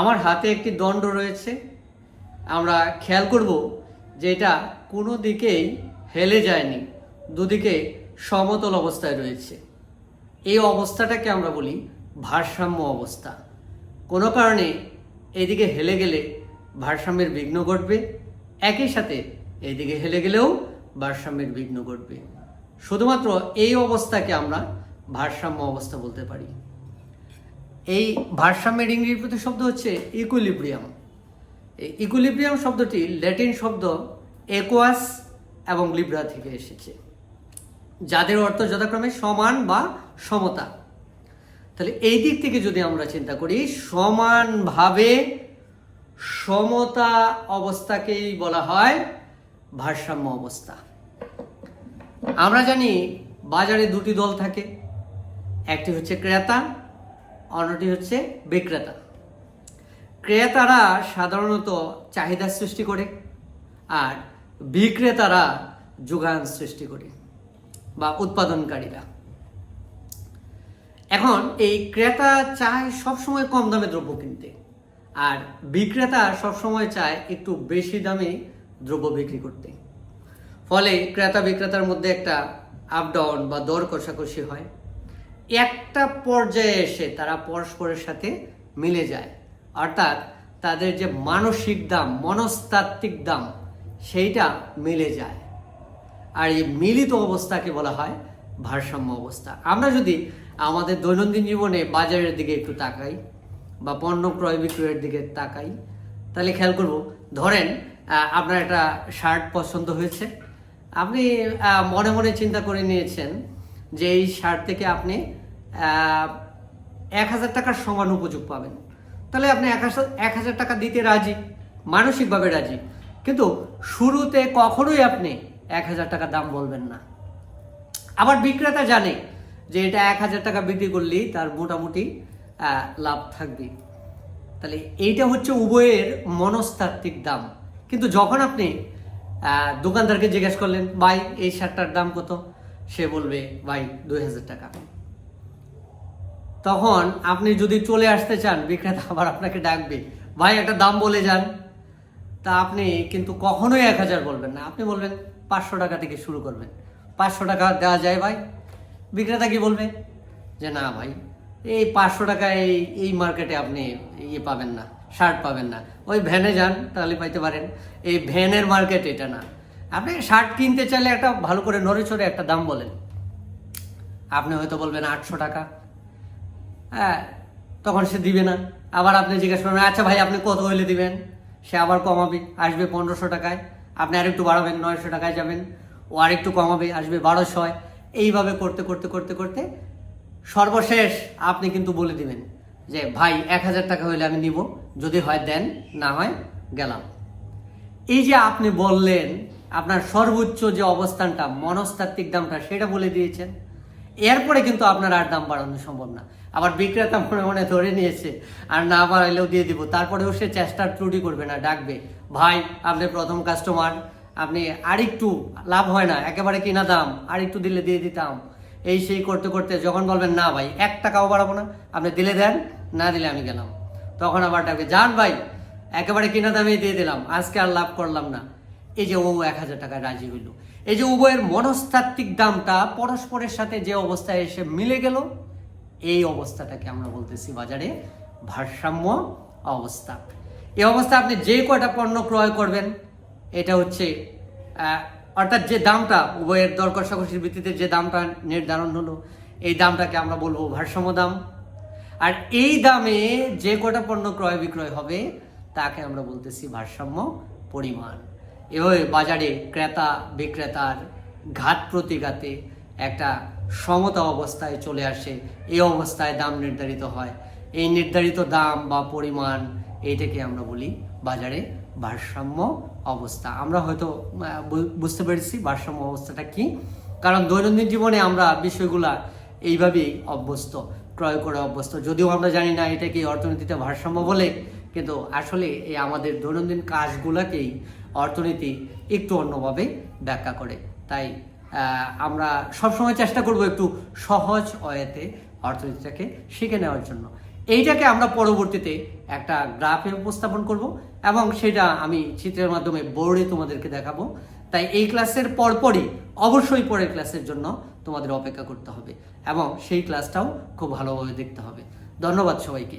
আমার হাতে একটি দণ্ড রয়েছে। আমরা খেয়াল করব যে এটা কোনো দিকেই হেলে যায়নি, দুদিকে সমতল অবস্থায় রয়েছে। এই অবস্থাটাকে আমরা বলি ভারসাম্য অবস্থা। কোনো কারণে এইদিকে হেলে গেলে ভারসাম্যের বিঘ্ন ঘটবে, একই সাথে এইদিকে হেলে গেলেও ভারসাম্যের বিঘ্ন ঘটবে। শুধুমাত্র এই অবস্থাকে আমরা ভারসাম্য অবস্থা বলতে পারি। এই ভারসাম্যের ইংরেজি প্রতি শব্দ হচ্ছে ইকুইলিব্রিয়াম এই ইকুইলিব্রিয়াম শব্দটি ল্যাটিন শব্দ একোয়াস এবং লিব্রা থেকে এসেছে। যাদের অর্থ যথাক্রমে সমান বা সমতা। তাহলে এই দিক থেকে যদি আমরা চিন্তা করি, সমানভাবে সমতা অবস্থাকেই বলা হয় ভারসাম্য অবস্থা। আমরা জানি বাজারে দুটি দল থাকে, একটি হচ্ছে ক্রেতা অন্যটি হচ্ছে বিক্রেতা। ক্রেতারা সাধারণত চাহিদা সৃষ্টি করে আর বিক্রেতারা যোগান সৃষ্টি করে বা উৎপাদনকারীরা। এখন এই ক্রেতা চায় সবসময় কম দামে দ্রব্য কিনতে আর বিক্রেতা সবসময় চায় একটু বেশি দামে দ্রব্য বিক্রি করতে। ফলে ক্রেতা বিক্রেতার মধ্যে একটা আপ ডাউন বা দর কষাকষি হয়। একটা পর্যায়ে এসে তারা পরস্পরের সাথে মিলে যায়। অর্থাৎ তাদের যে মানসিক দাম, মনস্তাত্ত্বিক দাম, সেইটা মিলে যায়। আর এই মিলিত অবস্থাকে বলা হয় ভারসাম্য অবস্থা। আমরা যদি আমাদের দৈনন্দিন জীবনে বাজারের দিকে একটু তাকাই বা পণ্য ক্রয় বিক্রয়ের দিকে তাকাই, তাহলে খেয়াল করব, ধরেন আপনার একটা শার্ট পছন্দ হয়েছে। আপনি মনে মনে চিন্তা করে নিয়েছেন যে এই শার্ট থেকে আপনি এক হাজার টাকার সমান উপযোগ পাবেন। তাহলে আপনি এক হাজার টাকা দিতে রাজি, মানসিকভাবে রাজি। কিন্তু শুরুতে কখনোই আপনি এক হাজার টাকা দাম বলবেন না। আবার বিক্রেতা জানে যে এটা এক হাজার টাকা বিক্রি করলেই তার মোটামুটি লাভ থাকবে তাহলে এইটা হচ্ছে উভয়ের মনস্তাত্ত্বিক দাম। কিন্তু যখন আপনি দোকানদারকে জিজ্ঞেস করলেন, ভাই, এই শার্টটার দাম কত? সে বলবে, ভাই, দুই হাজার টাকা। তখন আপনি যদি চলে আসতে চান, বিক্রেতা আবার আপনাকে ডাকবে, ভাই, একটা দাম বলে যান। তা আপনি কিন্তু কখনোই এক হাজার বলবেন না। আপনি বলবেন, পাঁচশো টাকা থেকে শুরু করবেন। পাঁচশো টাকা দেওয়া যায়, ভাই। বিক্রেতা কি বলবে? যে, না, ভাই, এই পাঁচশো টাকা এই এই মার্কেটে আপনি ইয়ে পাবেন না শার্ট পাবেন না। ওই ভ্যানে যান তাহলে পাইতে পারেন। এই ভ্যানের মার্কেট এটা না। আপনি শার্ট কিনতে চাইলে একটা ভালো করে নড়ে চড়ে একটা দাম বলেন। আপনি হয়তো বলবেন আটশো টাকা। হ্যাঁ তখন সে দিবে না। আবার আপনি জিজ্ঞেস করবেন আচ্ছা ভাই, আপনি কত হইলে দিবেন? সে আবার কমাবে, আসবে পনেরোশো টাকায়। আপনি আরেকটু বাড়াবেন, নয়শো টাকায় যাবেন। ও আরেকটু কমাবে, আসবে বারোশোয়। এইভাবে করতে করতে করতে করতে সর্বশেষ আপনি কিন্তু বলে দিবেন যে, ভাই, এক হাজার টাকা হইলে আমি নিব। যদি হয় দেন, না হয় গেলাম। এই যে আপনি বললেন আপনার সর্বোচ্চ যে অবস্থানটা, মনস্তাত্ত্বিক দামটা, সেটা বলে দিয়েছেন। এরপরে কিন্তু আপনার আর দাম বাড়ানো সম্ভব না। আবার বিক্রেতা মনে মনে ধরে নিয়েছে, আর না বাড়াইলেও দিয়ে দিব। তারপরেও সে চেষ্টার ত্রুটি করবে না, ডাকবে, ভাই, আপনি প্রথম কাস্টমার আপনি আরেকটু লাভ হয় না, একেবারে কিনা দাম, আরেকটু দিলে দিয়ে দিতাম। এই সেই করতে করতে যখন বলবেন, না ভাই, এক টাকাও বাড়াবো না, আপনি দিলে দেন, না দিলে আমি গেলাম। তখন আবার ডাকবে যান ভাই, একেবারে কিনা দামেই দিয়ে দিলাম, আজকে আর লাভ করলাম না। এই যে ও এক হাজার টাকায় রাজি হইল। এই যে উভয়ের মনস্তাত্ত্বিক দামটা পরস্পরের সাথে যে অবস্থায় এসে মিলে গেল, এই অবস্থাটাকে আমরা বলতেছি বাজারে ভারসাম্য অবস্থা। এই অবস্থা আপনি যে কয়টা পণ্য ক্রয় করবেন, এটা হচ্ছে অর্থাৎ যে দামটা, উভয়ের দর কষাকষির ভিত্তিতে যে দামটা নির্ধারণ হলো, এই দামটাকে আমরা বলব ভারসাম্য দাম। আর এই দামে যে কটা পণ্য ক্রয় বিক্রয় হবে, তাকে আমরা বলতেছি ভারসাম্য পরিমাণ। এভাবে বাজারে ক্রেতা, বিক্রেতার ঘাত প্রতিঘাতে একটা সমতা অবস্থায় চলে আসে। এই অবস্থায় দাম নির্ধারিত হয়। এই নির্ধারিত দাম বা পরিমাণ এইটাকে আমরা বলি বাজারে ভারসাম্য অবস্থা। আমরা হয়তো বুঝতে পেরেছি ভারসাম্য অবস্থাটা কি। কারণ দৈনন্দিন জীবনে আমরা বিষয়গুলা এইভাবেই অভ্যস্ত, ক্রয় করে অভ্যস্ত। যদিও আমরা জানি না এটাকে অর্থনীতিতে ভারসাম্য বলে, কিন্তু আসলে এই আমাদের দৈনন্দিন কাজগুলাকেই অর্থনীতি একটু অন্যভাবে ব্যাখ্যা করে। তাই আমরা সবসময় চেষ্টা করব একটু সহজ অয়েতে অর্থনীতিটাকে শিখে নেওয়ার জন্য। এইটাকে আমরা পরবর্তীতে একটা গ্রাফে উপস্থাপন করব এবং সেটা আমি চিত্রের মাধ্যমে বোর্ডে তোমাদেরকে দেখাবো। তাই এই ক্লাসের পরপরই অবশ্যই পরের ক্লাসের জন্য তোমাদের অপেক্ষা করতে হবে এবং সেই ক্লাসটাও খুব ভালোভাবে দেখতে হবে। ধন্যবাদ সবাইকে।